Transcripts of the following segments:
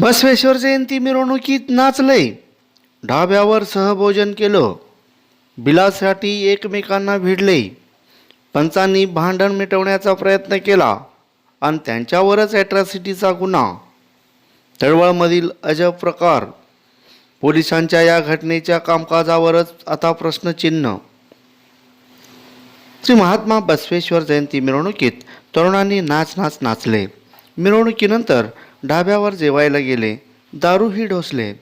बसवेश्वर जयंती मिरवणुकीत नाचलंय. ढाब्यावर सहभोजन केलं. बिलासाठी एकमेकांना भिडले. पंचांनी भांडण मिटवण्याचा प्रयत्न केला आणि त्यांच्यावरच ॲट्रॉसिटीचा गुन्हा. तळवळमधील अजब प्रकार. पोलिसांच्या या घटनेच्या कामकाजावरच आता प्रश्नचिन्ह श्री महात्मा बसवेश्वर जयंती मिरवणुकीत तरुणांनी नाच नाच नाचले. मिरवणुकीनंतर ढाब्यावर जेवायला गेले. दारूही ढोसले.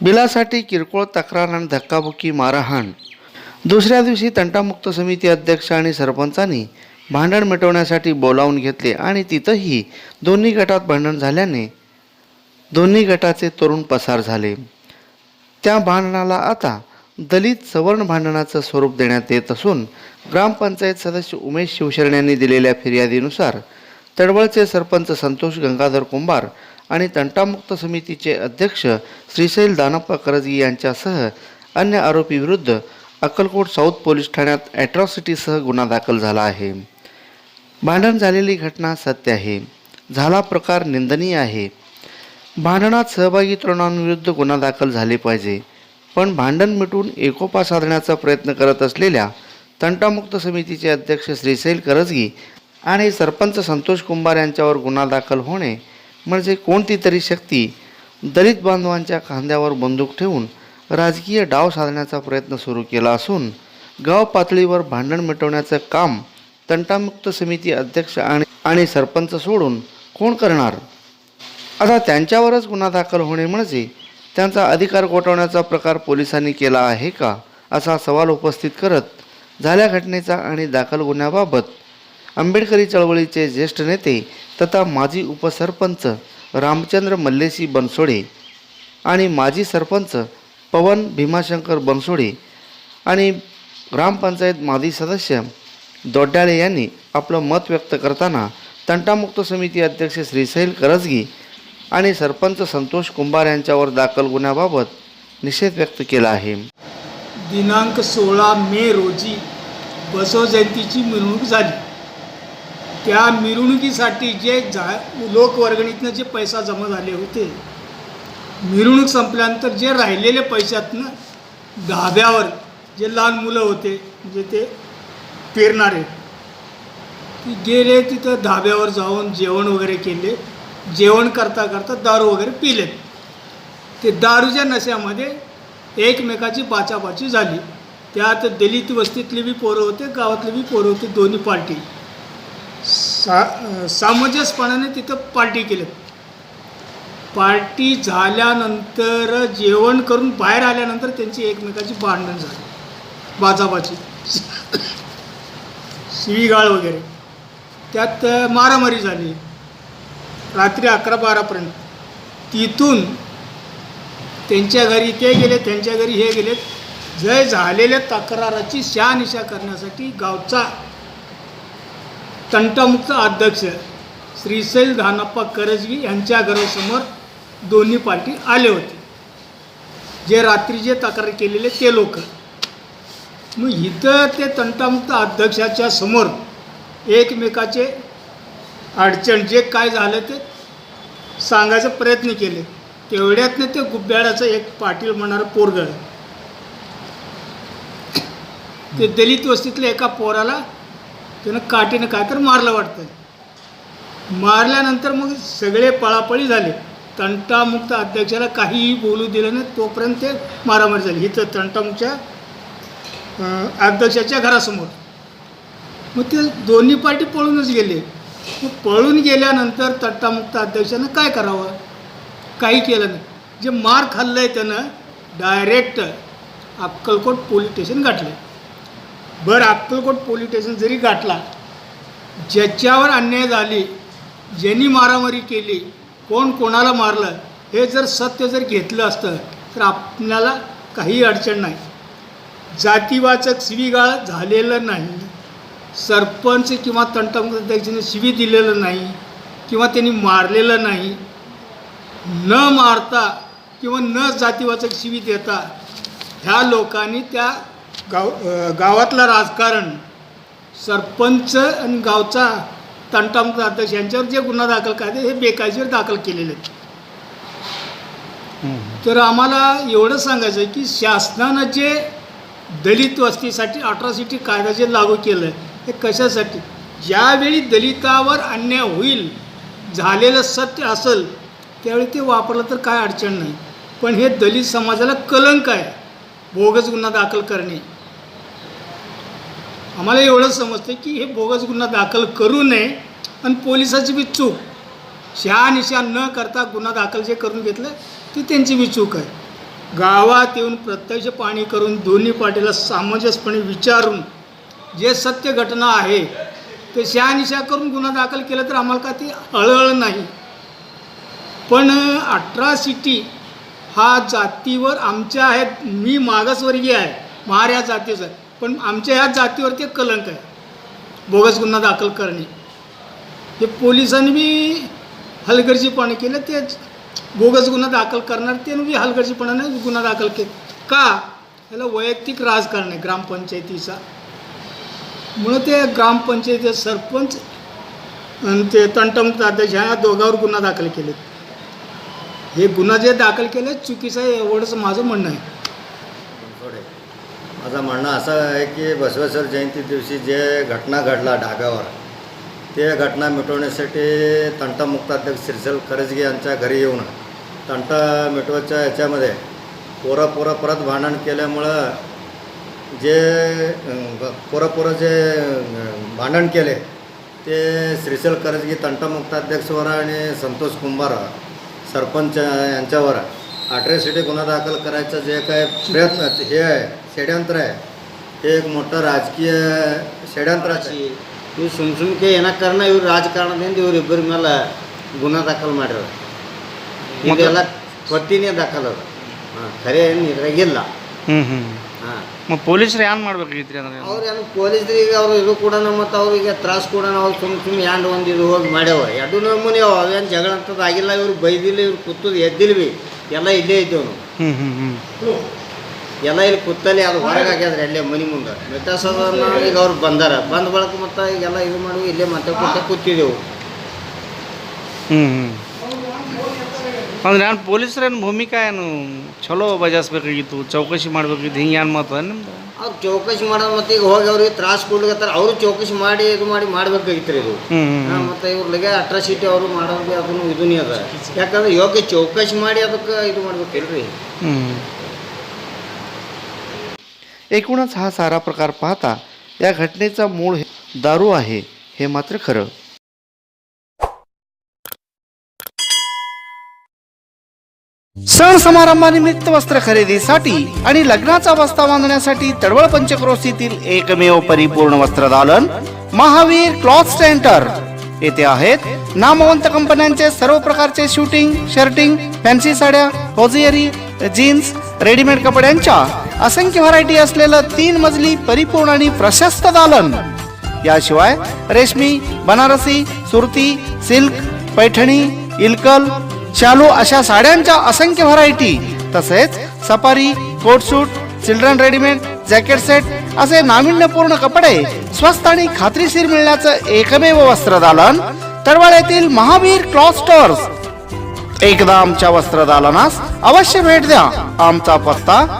बिलासाठी किरकोळ तक्रार आणि धक्काबुक्की मारहाण. दुसऱ्या दिवशी तंटामुक्त समिती अध्यक्ष आणि सरपंचांनी भांडण मिटवण्यासाठी बोलावून घेतले आणि तिथंही दोन्ही गटात भांडण झाल्याने दोन्ही गटाचे तरुण पसार झाले. त्या भांडणाला आता दलित सवर्ण भांडणाचं स्वरूप देण्यात येत असून ग्रामपंचायत सदस्य उमेश शिवशरण यांनी दिलेल्या फिर्यादीनुसार तडवळचे सरपंच संतोष गंगाधर कुंभार आणि तंटामुक्त समितीचे अध्यक्ष श्रीशैल दानप्पा करजगी यांच्यासह अन्य आरोपीविरुद्ध अक्कलकोट साऊथ पोलीस ठाण्यात ॲट्रॉसिटीसह गुन्हा दाखल झाला आहे. भांडण झालेली घटना सत्य आहे. झाला प्रकार निंदनीय आहे. भांडणात सहभागी तरुणांविरुद्ध गुन्हा दाखल झाले पाहिजे. पण भांडण मिटून एकोपा साधण्याचा प्रयत्न करत असलेल्या तंटामुक्त समितीचे अध्यक्ष श्रीशैल करजगी आणि सरपंच संतोष कुंभार यांच्यावर गुन्हा दाखल होणे म्हणजे कोणती तरी शक्ती दलित बांधवांच्या खांद्यावर बंदूक ठेवून राजकीय डाव साधण्याचा प्रयत्न सुरू केला असून गाव पातळीवर भांडण मिटवण्याचं काम तंटामुक्त समिती अध्यक्ष आणि आणि सरपंच सोडून कोण करणार? आता त्यांच्यावरच गुन्हा दाखल होणे म्हणजे त्यांचा अधिकार गोठवण्याचा प्रकार पोलिसांनी केला आहे का? असा सवाल उपस्थित करत झाल्या घटनेचा आणि दाखल गुन्ह्याबाबत आंबेडकरी चळवळीचे ज्येष्ठ नेते तथा माजी उपसरपंच रामचंद्र मल्लेशी बनसोडे आणि माजी सरपंच पवन भीमाशंकर बनसोडे आणि ग्रामपंचायत माजी सदस्य दोड्डाळे यांनी आपलं मत व्यक्त करताना तंटामुक्त समिती अध्यक्ष श्रीशैल करजगी आणि सरपंच संतोष कुंभार यांच्यावर दाखल गुन्ह्याबाबत निषेध व्यक्त केला आहे. दिनांक सोळा मे रोजी बसव जयंतीची मिरवणूक झाली. त्या मिरवणुकीसाठी जे जा लोकवर्गणीतनं जे पैसा जमा झाले होते मिरवणूक संपल्यानंतर जे राहिलेले पैशातनं धाब्यावर जे लहान मुलं होते जे ते पेरणारे ती गेले तिथं धाब्यावर जाऊन जेवण वगैरे केले. जेवण करता करता दारू वगैरे पिले ते दारूच्या नशामध्ये एकमेकाची बाचाबाची झाली. त्यात दलित वस्तीतली बी पोरं होते गावातले बी पोरं होते दोन्ही पार्टी. सा सामंजस्यपणाने तिथं पार्टी केलं. पार्टी झाल्यानंतर जेवण करून बाहेर आल्यानंतर त्यांची एकमेकाची भांडण झाली. बाजाबाची शिवीगाळ वगैरे. त्यात मारामारी झाली. रात्री अकरा बारापर्यंत तिथून त्यांच्या घरी ते गेले त्यांच्या घरी हे गेलेत जय झालेल्या तक्राराची शहानिशा करण्यासाठी गावचा तंटामुक्त अध्यक्ष श्रीशैल धानप्पा करजगी यांच्या घरासमोर दोन्ही पार्टी आले होते. जे रात्री जे तक्रार केलेले ते लोक. मग इथं ते तंटामुक्त अध्यक्षाच्या समोर एकमेकाचे अडचण जे काय झालं ते सांगायचा प्रयत्न केले. तेवढ्यातनं ते गुब्याडाचं एक पाटील म्हणणारं पोरगळ ते दलित वस्तीतल्या एका पोराला त्यानं काठीनं काय तर मारलं वाटतं. मारल्यानंतर मग सगळे पळापळी झाले. तंटामुक्त अध्यक्षाला काहीही बोलू दिलं नाही तोपर्यंत ते मारामारी झाली. इथं तंटामुखच्या अध्यक्षाच्या घरासमोर. मग ते दोन्ही पार्टी पळूनच गेले. मग पळून गेल्यानंतर तट्टामुक्त अध्यक्षानं काय करावं? काही केलं नाही. जे मार खाल्लं आहे त्यानं डायरेक्ट अक्कलकोट पोलीस स्टेशन गाठले बरं अक्कलकोट पोलीस स्टेशन जरी गाठला ज्याच्यावर अन्याय झाली ज्यांनी मारामारी केली कोण कोणाला मारलं हे जर सत्य जर घेतलं असतं तर आपल्याला काही अडचण नाही. जातीवाचक शिवीगाळ झालेलं नाही. सरपंच किंवा तंटामुक्त शिवी दिलेलं नाही किंवा त्यांनी मारलेलं नाही. न मारता किंवा न जातीवाचक शिवी देता ह्या लोकांनी त्या गाव गावातलं राजकारण सरपंच आणि गावचा तंटामुक्त अध्यक्ष यांच्यावर जे गुन्हा दाखल करायचे हे बेकायदेशीर दाखल केलेले आहेत. तर आम्हाला एवढं सांगायचं आहे की शासनानं जे दलित वस्तीसाठी अट्रॉसिटी कायदा जे लागू केलं आहे हे कशासाठी? ज्यावेळी दलितावर अन्याय होईल झालेलं सत्य असेल त्यावेळी ते वापरलं तर काय अडचण नाही. पण हे दलित समाजाला कलंक आहे बोगस गुन्हा दाखल करणे. आम्हाला एवढं समजतं की हे बोगस गुन्हा दाखल करू नये आणि पोलिसाची बी चूक. शहानिशा न करता गुन्हा दाखल जे करून घेतलं ती त्यांची बी चूक आहे. गावात येऊन प्रत्यक्ष पाणी करून दोन्ही पार्टीला सामंजस्यपणे विचारून जे सत्य घटना आहे ते शहानिशा करून गुन्हा दाखल केला तर आम्हाला का ती हळहळ नाही. पण अट्रॉसिटी हा जातीवर आमच्या आहेत मी मागासवर्गीय आहे महार या जातीचा आहे. पण आमच्या ह्या जातीवर ते कलंक आहे. बोगस गुन्हा दाखल करणे. हे पोलिसांनी बी हलगर्जीपणे केलं ते बोगस गुन्हा दाखल करणार ते बी हलगर्जीपणाने गुन्हा दाखल केला. का? याला वैयक्तिक राजकारण आहे ग्रामपंचायतीचा. मुळं ते ग्रामपंचायतीचे सरपंच आणि ते तंटमुक्त अध्यक्ष ह्या दोघांवर गुन्हा दाखल केले हे गुन्हा जे दाखल केले चुकीचं आहे एवढंच माझं म्हणणं आहे. माझं म्हणणं असं आहे की बसवेश्वर जयंती दिवशी जे घटना घडला ढाब्यावर ते घटना मिटवण्यासाठी तंटमुक्ताध्यक्ष श्रीशल करजगे यांच्या घरी येऊन तंट मिटवायच्या ह्याच्यामध्ये पोरं पोरं परत भांडण केल्यामुळं जे अं, पोरं पोरं जे भांडण केले ते श्रीशल करजगी तंटमुक्ताध्यक्षवर आणि संतोष कुंभार सरपंच यांच्यावर अट्रॅसिटी गुन्हा दाखल करायचं जे काय प्रयत्न हे आहे. षड्यंत्र आहे हे एक मोठं ರಾಜಕೀಯ ಷಡ್ಯಂತ್ರ आहे ಇವು ಸುಮ್ ಸುಮ್ಕೆ ಏನಕ್ಕರ್ನ ಇವ್ರು ರಾಜಕಾರಣದಿಂದ ಇವ್ರು ಇಬ್ಬರ ಮೇಲೆ ಗುಣ ದಾಖಲು ಮಾಡ್ಯಾರ ಇದೆಲ್ಲ ಕೊತ್ತಿನೇ ದಾಖಲು ಅದ ಹಾಂ ಖರೆ ಏನು ಇದ್ರಾಗಿಲ್ಲ ಹ್ಞೂ ಹ್ಞೂ ಹಾಂ ಮತ್ತು ಪೊಲೀಸರು ಏನು ಮಾಡ್ಬೇಕಾಗಿತ್ತು ರೀ ಅಂದ್ರೆ ಅವ್ರು ಏನು ಪೊಲೀಸ್ರಿಗೆ ಅವರು ಇದು ಕೂಡ ಮತ್ತು ಅವ್ರಿಗೆ ತ್ರಾಸ ಕೂಡ ಅವ್ರು ಸುಮ್ ಸುಮ್ಮನೆ ಯಾಂಡ್ ಒಂದು ಇದು ಹೋಗಿ ಮಾಡ್ಯಾವ ಎರಡು ನಮೂನಿ ಅವ ಅವೇನು ಜಗಳ ಅಂತದ್ದು ಆಗಿಲ್ಲ ಇವ್ರು ಬೈದಿಲ್ಲ ಇವ್ರು ಕೂತದ್ದು ಎದ್ದಿಲ್ಲ ಬಿ ಎಲ್ಲ ಇಲ್ಲೇ ಇದ್ದೇವೆ ನಾವು ಹ್ಞೂ ಹ್ಞೂ ಹ್ಞೂ ಎಲ್ಲ ಇಲ್ಲಿ ಕೂತಲ್ಲಿ ಅದು ಹೊರಗೆ ಆಗ್ಯದ್ರಿ ಅಲ್ಲೇ ಮನೆ ಮುಂದೆ. ವ್ಯತ್ಯಾಸದನ್ನ ಈಗ ಅವ್ರು ಬಂದಾರ. ಬಂದ ಬಳಕ ಮತ್ತೆ ಈಗೆಲ್ಲ ಇದು ಮಾಡಿ ಇಲ್ಲೇ ಮತ್ತೆ ಕೂತ ಕೂತಿದ್ದೆವು ಹ್ಞೂ ಅಂದ್ರೆ ನಾನು ಪೊಲೀಸರೇನು ಭೂಮಿಕಾ ಏನು ಚಲೋ ಬಜಾಯಿಸ್ಬೇಕಾಗಿತ್ತು ಚೌಕಸಿ ಮಾಡ್ಬೇಕಿತ್ತು ಹಿಂಗೆ ಏನು ಮಾತು ನಿಮ್ದು? ಅವ್ರು ಚೌಕಸಿ ಮಾಡೋದು ಮತ್ತೆ ಈಗ ಹೋಗಿ ಅವ್ರಿಗೆ ತ್ರಾಸ ಕೊಡ್ಲಿಕ್ಕೆ ಅವರು ಚೌಕಸಿ ಮಾಡಿ ಇದು ಮಾಡಿ ಮಾಡ್ಬೇಕಾಗಿತ್ತು ಇದು. ಮತ್ತೆ ಇವ್ರಿಗೆ ಅಟ್ರಾಸಿಟಿ ಅವರು ಮಾಡೋದು ಅದನ್ನು ಇದನ್ನೇ ಅದ. ಯಾಕಂದ್ರೆ ಯೋಗ ಚೌಕಸಿ ಮಾಡಿ ಅದಕ್ಕೆ ಇದು ಮಾಡ್ಬೇಕಿಲ್ರಿ. ಹ್ಞೂ एकूणच हा सारा प्रकार पाहता या घटनेचा मूळ दारू आहे हे मात्र खरं. सण समारंभानिमित्त वस्त्र खरेदीसाठी आणि लग्नाचा बस्ता बांधण्यासाठी तडवळ पंचक्रोशीतील एकमेव परिपूर्ण वस्त्र दालन महावीर क्लॉथ सेंटर. येथे आहेत नामवंत कंपन्यांचे सर्व प्रकारचे शूटिंग शर्टिंग फॅन्सी साड्या होजियरी जीन्स रेडीमेड कपड्यांच्या असंख्य व्हरायटी असलेलं तीन मजली परिपूर्ण आणि प्रशस्त दालन. याशिवाय रेशमी बनारसी सुरती सिल्क पैठणी इलकल शालू अशा साड्यांच्या असंख्य व्हरायटी तसेच safari coat suit children readymade jacket set असे नाविन्यपूर्ण कपडे स्वस्त आणि खात्रीशीर मिळण्याचं एकमेव वस्त्रदालन तडवळ येथील महावीर क्लॉथ स्टोअर्स एकदा आमच्या वस्त्रदालनास अवश्य भेट द्या. आमचा पत्ता